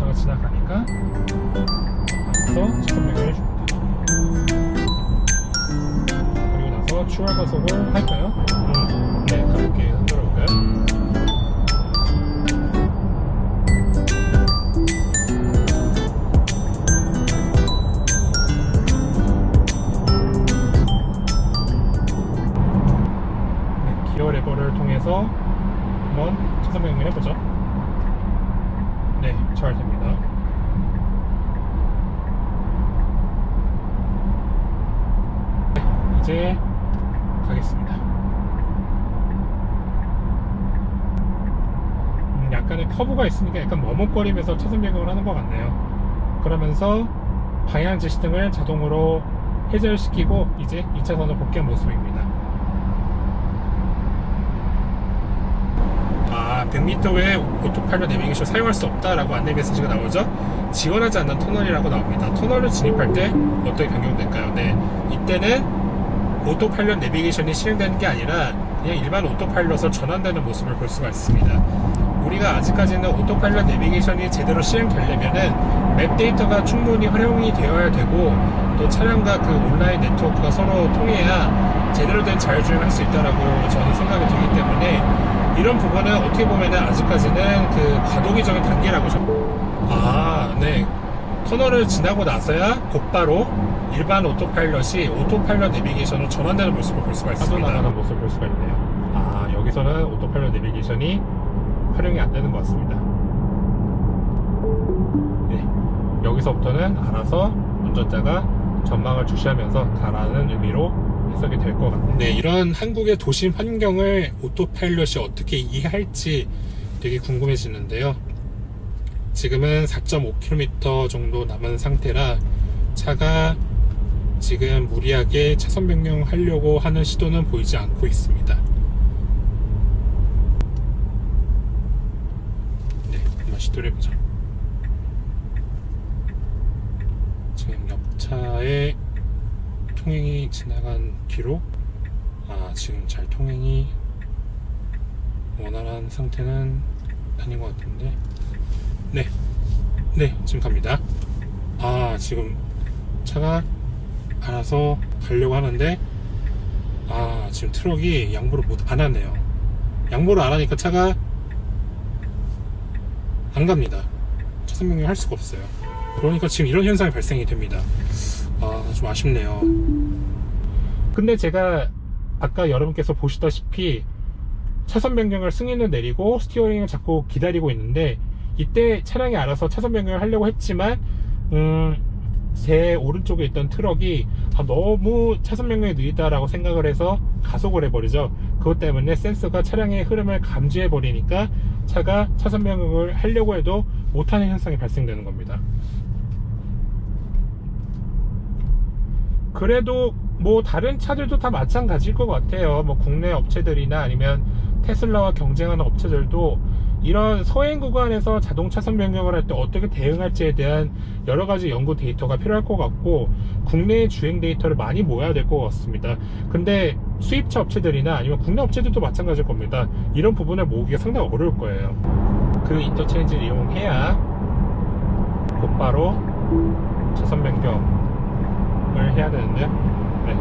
자동차가 지나가니까 차선 변경을 해줍니다. 그리고 나서 추월 과속을 할까요? 네, 잘 됩니다. 네, 이제 가겠습니다. 음, 약간의 커브가 있으니까 약간 머뭇거리면서 차선 변경을 하는 것 같네요. 그러면서 방향 지시등을 자동으로 해제시키고 이제 2차선을 복귀한 모습입니다. 아, 100m 외에 오토파일럿 내비게이션 사용할 수 없다라고 안내 메시지가 나오죠? 지원하지 않는 터널이라고 나옵니다. 터널을 진입할 때 어떻게 변경될까요? 네, 이때는 오토파일럿 내비게이션이 실행되는 게 아니라 그냥 일반 오토파일럿을 전환되는 모습을 볼 수가 있습니다. 우리가 아직까지는 오토파일럿 내비게이션이 제대로 실행되려면은 맵 데이터가 충분히 활용이 되어야 되고 또 차량과 그 온라인 네트워크가 서로 통해야 제대로 된 자율주행을 할 수 있다라고 저는 생각이 들기 때문에 이런 부분은 어떻게 보면은 아직까지는 그 과도기적인 단계라고 저- 아, 네. 터널을 지나고 나서야 곧바로 일반 오토파일럿이 오토파일럿 내비게이션으로 전환되는 모습을 볼 수가 있습니다. 나가는 모습을 볼 수가 있네요. 아, 여기서는 오토파일럿 내비게이션이 활용이 안 되는 것 같습니다. 네. 여기서부터는 알아서 운전자가 전망을 주시하면서 가라는 의미로 해석이 될 것 같아요. 네, 이런 한국의 도심 환경을 오토파일럿이 어떻게 이해할지 되게 궁금해지는데요. 지금은 4.5km 정도 남은 상태라 차가 지금 무리하게 차선 변경하려고 하는 시도는 보이지 않고 있습니다. 네, 한번 시도를 해보죠. 지금 옆차에 통행이 지나간 뒤로 아 지금 잘 통행이 원활한 상태는 아닌 것 같은데 네, 네 지금 갑니다. 아 지금 차가 알아서 가려고 하는데 아 지금 트럭이 양보를 못 안 하네요. 양보를 안 하니까 차가 안 갑니다. 차선 변경을 할 수가 없어요. 그러니까 지금 이런 현상이 발생이 됩니다. 아, 좀 아쉽네요. 근데 제가 아까 여러분께서 보시다시피 차선 변경을 승인을 내리고 스티어링을 잡고 기다리고 있는데 이때 차량이 알아서 차선 변경을 하려고 했지만 음, 제 오른쪽에 있던 트럭이 아, 너무 차선 변경이 느리다라고 생각을 해서 가속을 해버리죠. 그것 때문에 센서가 차량의 흐름을 감지해 버리니까 차가 차선 변경을 하려고 해도 못하는 현상이 발생되는 겁니다. 그래도 뭐 다른 차들도 다 마찬가지일 것 같아요. 뭐 국내 업체들이나 아니면 테슬라와 경쟁하는 업체들도 이런 서행 구간에서 자동 차선 변경을 할 때 어떻게 대응할지에 대한 여러 가지 연구 데이터가 필요할 것 같고 국내 주행 데이터를 많이 모아야 될 것 같습니다. 근데 수입차 업체들이나 아니면 국내 업체들도 마찬가지일 겁니다. 이런 부분을 모으기가 상당히 어려울 거예요. 그 인터체인지를 이용해야 곧바로 차선 변경 을 해야 되는데요. 네.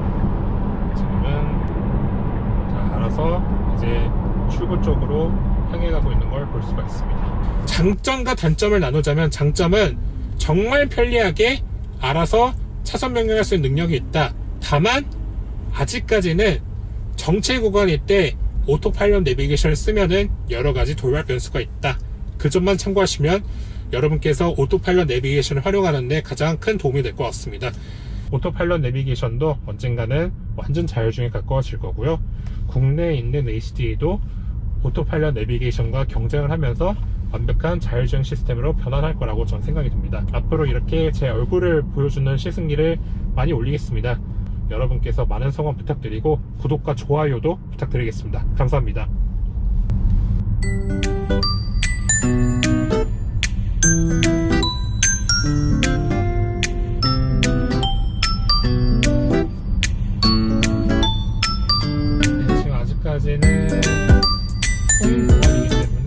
지금은 자, 알아서 이제 출구 쪽으로 향해 가고 있는 걸 볼 수가 있습니다. 장점과 단점을 나누자면 장점은 정말 편리하게 알아서 차선 변경할 수 있는 능력이 있다. 다만 아직까지는 정체 구간일 때 오토파일럿 내비게이션을 쓰면은 여러 가지 돌발 변수가 있다. 그 점만 참고하시면 여러분께서 오토파일럿 내비게이션을 활용하는데 가장 큰 도움이 될 것 같습니다. 오토파일럿 내비게이션도 언젠가는 완전 자율주행에 가까워질 거고요. 국내에 있는 HD도 오토파일럿 내비게이션과 경쟁을 하면서 완벽한 자율주행 시스템으로 변환할 거라고 저는 생각이 듭니다. 앞으로 이렇게 제 얼굴을 보여주는 시승기를 많이 올리겠습니다. 여러분께서 많은 성원 부탁드리고 구독과 좋아요도 부탁드리겠습니다. 감사합니다. Only one